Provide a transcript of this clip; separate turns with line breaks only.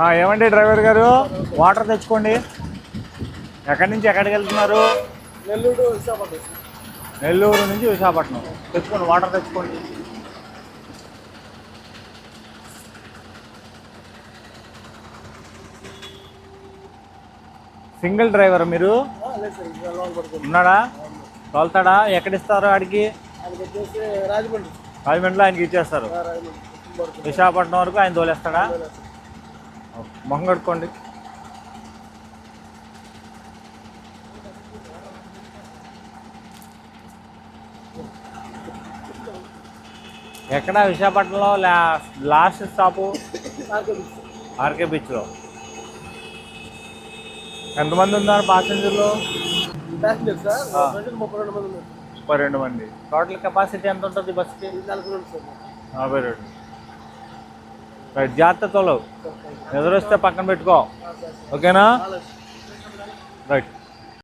ఏమండి డ్రైవర్ గారు? వాటర్ తెచ్చుకోండి. ఎక్కడి నుంచి ఎక్కడికి వెళ్తున్నారు?
నెల్లూరు విశాఖపట్నం.
నెల్లూరు నుంచి విశాఖపట్నం. తెచ్చుకోండి వాటర్ తెచ్చుకోండి. సింగిల్ డ్రైవర్ మీరు? ఉన్నాడా? తోలుతాడా? ఎక్కడిస్తారు ఆడికి?
రాజమండ్రి.
రాజమండ్రిలో ఆయనకి ఇచ్చేస్తారు. విశాఖపట్నం వరకు ఆయన తోలేస్తాడా. మొహం కట్టుకోండి ఎక్కడ? విశాఖపట్నంలో last stop?
RK beach
RK బీచ్లో ఎంతమంది ఉన్నారు ప్యాసింజర్లు
ముప్పై రెండు మంది ఉన్నారు.
ముప్పై రెండు మంది. టోటల్ కెపాసిటీ ఎంత ఉంటుంది బస్కి
నలభై రెండు.
రైట్ జాగ్రత్త తోలవు వస్తే పక్కన పెట్టుకో. ఓకేనా? రైట్.